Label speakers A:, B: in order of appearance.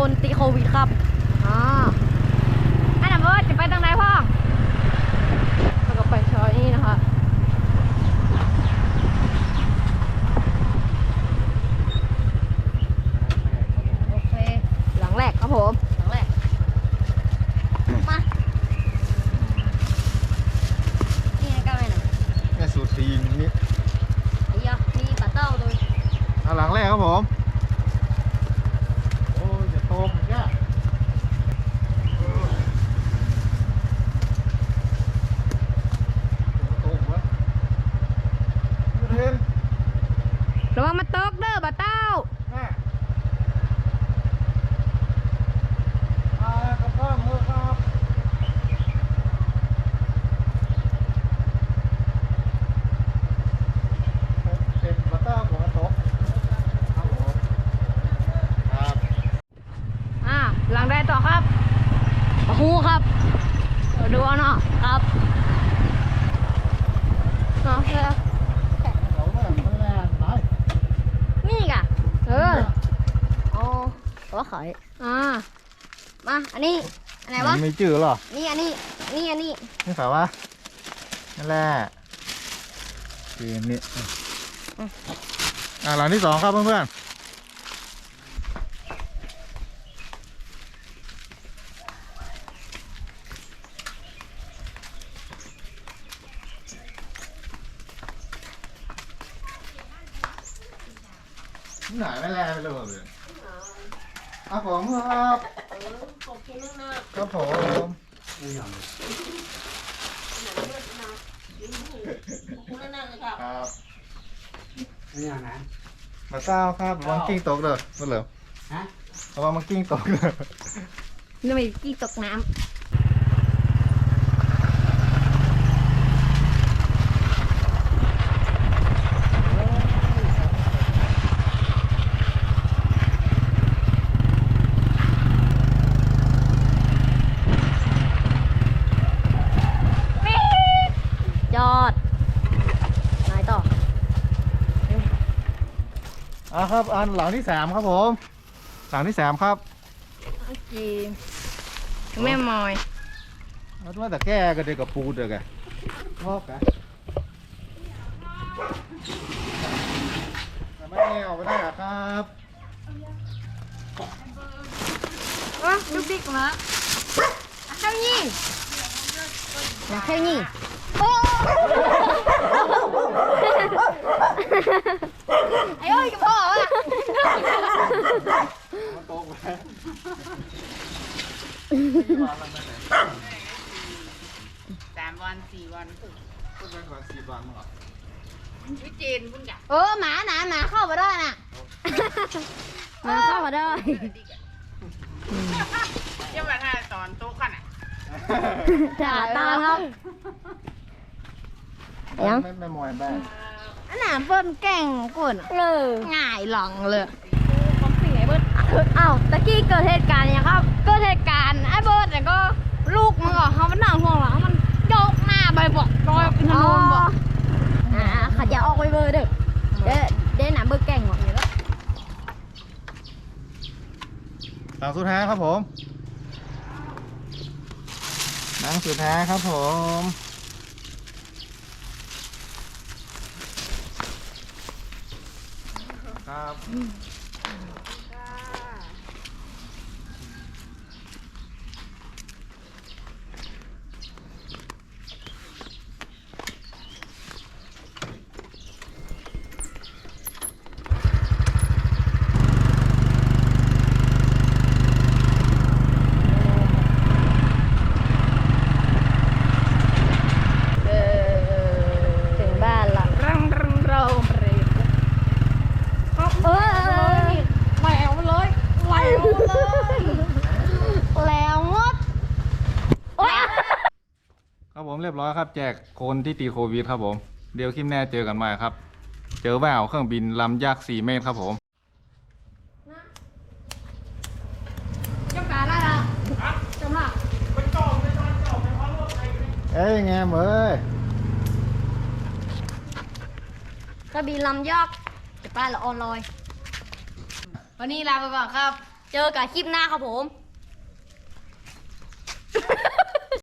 A: คนติดโควิดครับ อ่าอันนั้นเบิร์ดจะไปทางไหนพ่อเราก็ไปซอยนี้นะคะ โอเค หลังแรกครับผม หลังแรก มา นี่นะก้าวไปหน่อย
B: แม่สูตรทีมนี่
A: ไอ้ยะมีปลาเต้าด้วย
B: เอาหลังแรกครับผม โอ้ยจะโตมแก่โตมวะ เห็น
A: ระวังมาตกเด้อปลาเต้า
B: แม่อ่ากระเพิ่มมือครับเป็นบัตเตอร์หัวโต๊ะครับผมครับ
A: อ่าหลังได้ต่อครับปลาฮูครับเดี๋ยวดูเอาเนาะครับเนาะแล้ว
B: เราไม่ไม่แรงไหน
A: นี่กะเอออ๋อ ว่าขายอ่ามาอันนี้อันไหนวะ
B: ไม่จืดหรอ
A: นี่อันนี้นี่อันนี้
B: นี่ขาวะนั่นแหละเกมนี้อ่าหลังที่สองครับเพื่อนๆไหนไม่แรงไปเลย ครับผมครับครับผมครับ
C: นี่อย่างนั้น
B: มาเศร้าครับระวังกิ้งตกเด้อมาเหลิม
C: ฮะ
B: ระวังมันกิ้งตกเด้อ
A: นี่ไม่กี่ตกน้ำปี๊ดยอดไหนต่อ
B: อะครับ อันหลังที่สามครับผม หลังที่สามครับ
A: โอเคแม่มอย
B: เอาว่าแต่แก้ก็เด็กกับปูเด็กอะชอบกันแต่ไม่แนวไม่ได้อะครับ
A: อะลูกดิกมาเข้านี่มาเข้านี่โอ้ ไอ้โอ้ยกับพ่อวะ
B: มันตกไป
D: สามวันสี่วัน
B: ต้นเป็นวันสี่วันมั้งเหรอ
D: วิเจนพุ่งกะ
A: เออหมาหนาหมาเข้ามาได้น่ะหมาเข้ามาได้
D: เจ้าว่าถ้าตอนโต๊ะขันอะ
A: จ่าตามครับยัง
B: ไม่ไม่มวยแบ้
A: อันน่ะเปิ้นแก่งกุ่นเลยง่ายหลังเลยของสิ่งไอ้เบิร์ดอ้าวตะกี้เกิดเหตุการณ์ยังครับ เกิดเหตุการณ์ไอ้เบิร์ดเนี่ยก็ลูกมันก็เขามันนั่งห่วงหลังมันโยกหน้าไปบอกลอยเป็นถนนบอกอ่าขัดอย่าออกไปเบอร์เด้อเด้เด้หนาเบิร์ดแก่งหมดเลยแล้ว
B: หลังสุดท้ายครับผมหลังสุดท้ายครับผม ครับ
A: ถึงบ้านละรังรังเราเรียบครับเออแหววเลยแหววเลยแล้วงดโอ๊ย
B: ครับผมเรียบร้อยครับ แจกคนที่ตีโควิดครับผม เดี๋ยวคลิปแน่เจอกันใหม่ครับ เจอแววเครื่องบินลำยักษ์4เมตรครับผม
A: จำการได้ละจำละ
B: เอ้ยไงเมย
A: กระบี่ลำยอกจะป้าละออนลอย วันนี้ลาไปก่อนครับ
E: เจอกับคลิปหน้าครับผม